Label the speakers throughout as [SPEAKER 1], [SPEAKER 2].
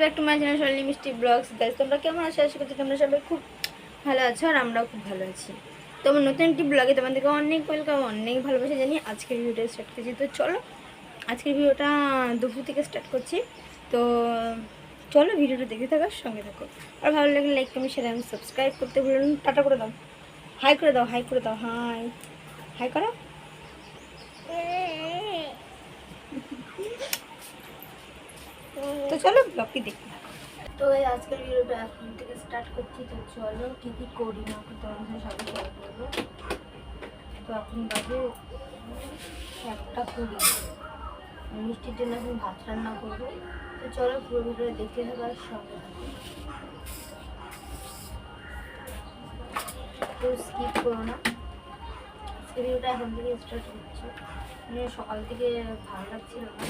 [SPEAKER 1] Back to my channel Sonali Mishti vlogs guys তোমরা কেমন আছো? আশা করছি তোমরা সবাই খুব ভালো আছো আর আমরাও খুব ভালো আছি। তো আমার নতুন একটি ব্লগে তোমাদেরকে অনেক ওয়েলকাম অনেক ভালোবাসা জানি আজকের ভিডিওটা স্টার্ট করছি। তো চলো, আজকের ভিডিওটা দুপুর থেকে স্টার্ট করছি। তো চলো ভিডিওটা দেখতে থাকার সঙ্গে থাকো। আর ভালো লাগলে লাইক কমেন্ট শেয়ার আমি সাবস্ক্রাইব করতে ভুলো না। টাটা করে দাও। হাই করে দাও হাই করে দাও হাই হাই করো তো চলো ব্লগটি দেখতে থাকো তো এই আজকের ভিডিওটা এখন থেকে স্টার্ট করছি, তো চলো কী কী করি না করি তোমাদের সবই করব। তো এখন বাজে একটা কুড়ি। মিষ্টির জন্য এখন ভাত রান্না করব। তো চলো পুরো ভিডিওটা দেখতে থাকার সঙ্গে থাকো। তো স্কিপ করো না। ভিডিওটা এখন থেকে স্টার্ট হচ্ছে মানে সকাল থেকে ভালো লাগছিল না।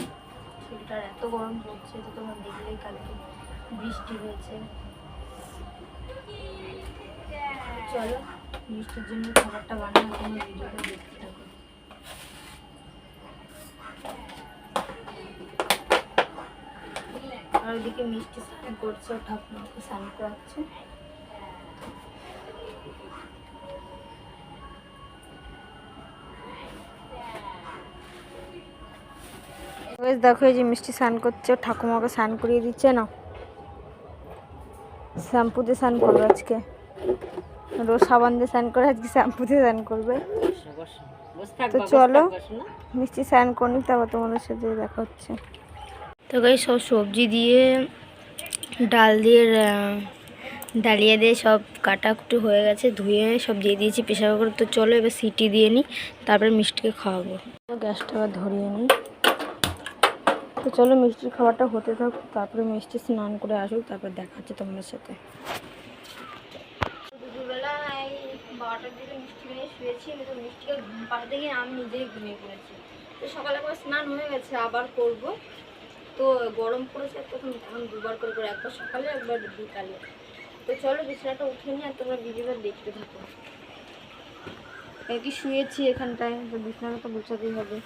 [SPEAKER 1] শরীরটার এত গরম পড়ছে তো তোমার দেখলেই কালকে বৃষ্টি হয়েছে। চলো, বৃষ্টির জন্য খাবারটা বানানো তোমার ভিডিওটা দেখতে থাকো। আর ওইদিকে মিষ্টি স্নান করছে ঠাকুমাকে স্নান করাচ্ছে। দেখো এই যে মিষ্টি স্নান করছে ঠাকুমাকে স্নান করিয়ে দিচ্ছে না শ্যাম্পুতে স্নান করবে আজকে। রোজ সাবান দিয়ে স্নান করে আজকে শ্যাম্পুতে স্নান করবে। তো চলো মিষ্টি স্নান করি তারপর তোমাদের সাথে দেখা হচ্ছে। তো গাই সব সবজি দিয়ে ডাল দিয়ে ডালিয়া দিয়ে সব কাটাকুটি হয়ে গেছে ধুয়ে সব দিয়ে দিয়েছি প্রেশার কুকারে। তো চলো এবার সিটি দিয়ে নিই তারপরে মিষ্টিকে খাওয়াবো। গ্যাসটা আবার ধরিয়ে নিই। তো চলো মিষ্টির খাবারটা হতে থাক, তারপরে মিষ্টি স্নান করে আসুক, তারপর দেখা হচ্ছে তোমাদের সাথে। দুপুরবেলায় বারোটার দিকে মিষ্টি নিয়ে শুয়েছি ঘুম আমি নিজেই ঘুমিয়ে তো সকালে একবার স্নান হয়ে গেছে, আবার করব। তো গরম দুবার একবার সকালে, একবার বিকালে। তো চলো বিছানাটা উঠে নিয়ে তোমরা দেখতে থাকো। শুয়েছি এখানটায়, তো বিছানাটা তো হবে,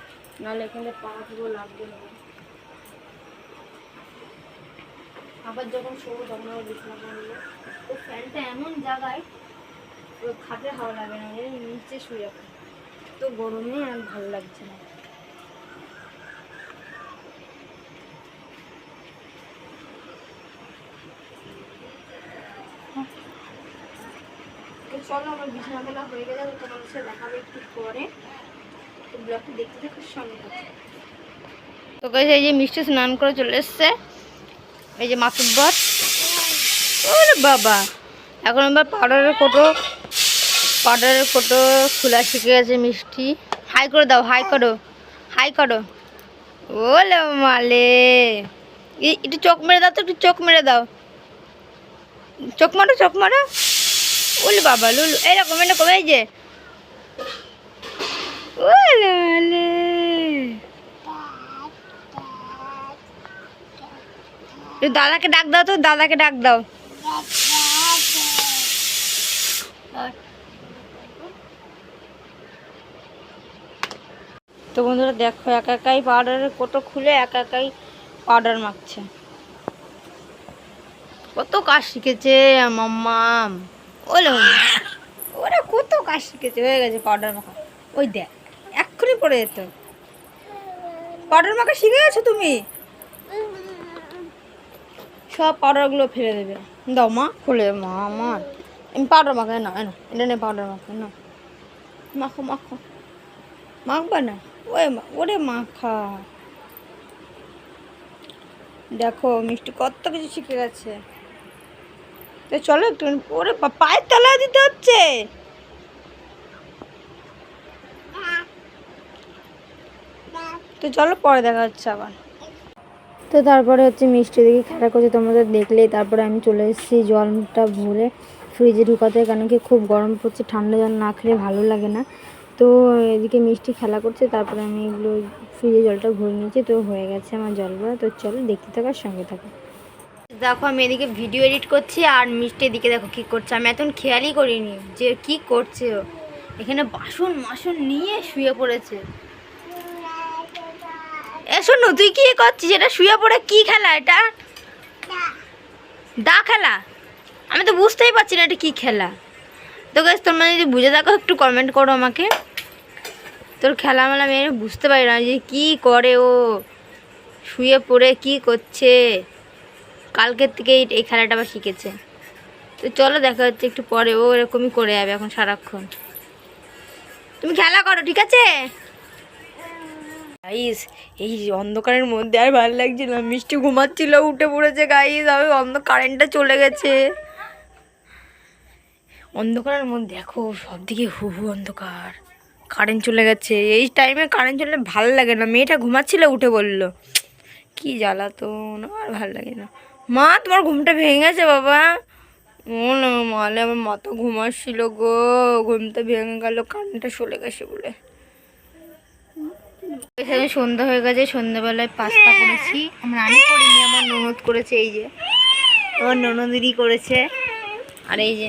[SPEAKER 1] নাহলে এখানে পা পুরো লাগবে না। আবার যখন শোবো তখন আবার বিছানা মারবো তো ফ্যানটা এমন জায়গায় পুরো খাটে হাওয়া লাগে না নিচে শুয়ে রাখা তো গরমে আর ভালো লাগছে না। তো চলো আমার বিছানা তোলা হয়ে গেলে আমি তোমাদের সাথে দেখাবো একটু পরে। তো ব্লগটা দেখতে থাকার সঙ্গে। তো এই যে মিষ্টি স্নান করে চলে এসছে। এই যে মাতুব্বর ওরে বাবা। এখন আবার পাউডারের কোটো পাউডারের কোটো খোলা শিখে গেছে মিষ্টি। হাই করে দাও হাই করো হাই করো। ওলে মালে। একটু চোখ মেরে দাও তো, একটু চোখ মেরে দাও। চোখ মারো চোখ মারো। ওলে বাবা, লুলু, এরকম এরকম, এই যে। ওলে মালে একটু দাদাকে ডাক দাও তো, দাদাকে ডাক দাও। তো বন্ধুরা দেখো, একা একাই পাউডারের কোটো খুলে একা একাই পাউডার মাখছে। কত কাজ শিখেছে মাম্মাম ওলে ওরা কত কাজ শিখেছে, হয়ে গেছে পাউডার মাখা। ওই দেখ, এক্ষুনি পড়ে যেত। পাউডার মাখা শিখে গেছো তুমি? সব পাউডারগুলো ফেলে দেবে। দাও মা, খুলে মা আমার আমি পাউডার মাখা না না এটা নেই পাউডার মাখা না মাখো মাখো। মাখবা না? ওরে ওরে মাখা। দেখো, মিষ্টি কত কিছু শিখে গেছে। তো চলো একটু, ওরে পায়ের তলায় দিতে হচ্ছে। তো চলো পরে দেখা হচ্ছে আবার। তো তারপরে হচ্ছে মিষ্টি দেখি খেলা করছে তোমাদের দেখলেই। তারপরে আমি চলে এসেছি জলটা ভরে ফ্রিজে ঢুকাতে, কারণ কি খুব গরম পড়ছে, ঠান্ডা জল না খেলে ভালো লাগে না। তো এদিকে মিষ্টি খেলা করছে, তারপরে আমি এগুলো ফ্রিজে জলটা ভরে নিয়েছি, তো হয়ে গেছে আমার জল ভরা। তো চলো দেখতে থাকার সঙ্গে থাকো। দেখো, আমি এদিকে ভিডিও এডিট করছি আর মিষ্টি এদিকে দেখো কি করছে। আমি এখন খেয়ালই করিনি যে কি করছে ও। এখানে বাসন মাসন নিয়ে শুয়ে পড়েছে। এ শোনো তুই কি করছিস? এটা শুয়ে পড়ে কি খেলা এটা? দা। খেলা? আমি তো বুঝতেই পারছি না এটা কী খেলা। তো গাছ তোমরা যদি বুঝে থাকো একটু কমেন্ট করো আমাকে। তোর খেলা মেলা আমি এটা বুঝতে পারি না যে কী করে ও শুয়ে পড়ে কি করছে। কালকের থেকে এই- এই খেলাটা আবার শিখেছে। তো চলো দেখা হচ্ছে একটু পরে ও এরকমই করে যাবে এখন সারাক্ষণ। তুমি খেলা করো ঠিক আছে? গাইস এই অন্ধকারের মধ্যে আর ভালো লাগছিল না। মিষ্টি ঘুমাচ্ছিল, উঠে পড়েছে গাইস আমি অন্ধ কারেন্টটা চলে গেছে। অন্ধকারের মধ্যে দেখো সব দিকে হু হু অন্ধকার। কারেন্ট চলে গেছে। এই টাইমে কারেন্ট চলে ভালো লাগে না। মেয়েটা ঘুমাচ্ছিল, উঠে বলল, কি জ্বালাতন, আর ভালো লাগে না। মা, তোমার ঘুমটা ভেঙে গেছে বাবা। ও না, মালে, আমার মাথা ঘুমাচ্ছিল গো। ঘুমটা ভেঙে গেল কারেন্টটা চলে গেছে বলে। এখানে সন্ধ্যা হয়ে গেছে সন্ধ্যাবেলায় পাস্তা করেছি। আমরা আমি করিনি আমার ননদ করেছে এই যে। আমার ননদিনই করেছে। আর এই যে।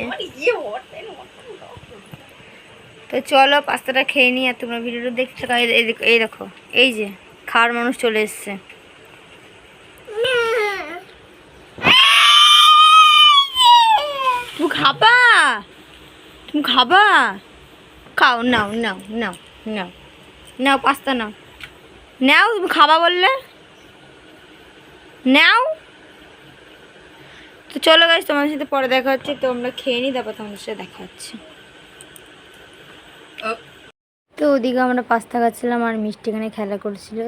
[SPEAKER 1] তো চলো পাস্তাটা খেয়ে নিই আর তোমরা ভিডিওটা দেখতে থাকো। এই এই দেখো- এই দেখো এই যে খাওয়ার মানুষ চলে এসছে। তুমি খাবা? তুমি খাবা? খাও নাও নাও নাও নাও নাও পাস্তা নাও। নাও, তুমি খাবা বললে। নাও। তো চলো গাছ তোমার সাথে পরে দেখা হচ্ছে তো আমরা খেয়ে নিই তারপর তোমাদের সাথে দেখা হচ্ছে। তো ওদিকে আমরা পাস্তা খাচ্ছিলাম আর মিষ্টি এখানে খেলা করছিল।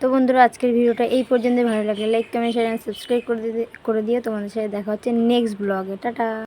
[SPEAKER 1] তো বন্ধুরা, আজকের ভিডিওটা এই পর্যন্ত ভালো লাগলে লাইক কমেন্ট শেয়ার সাবস্ক্রাইব করে দিতে করে দিও। তোমাদের সাথে দেখা হচ্ছে নেক্সট ব্লগে টাটা।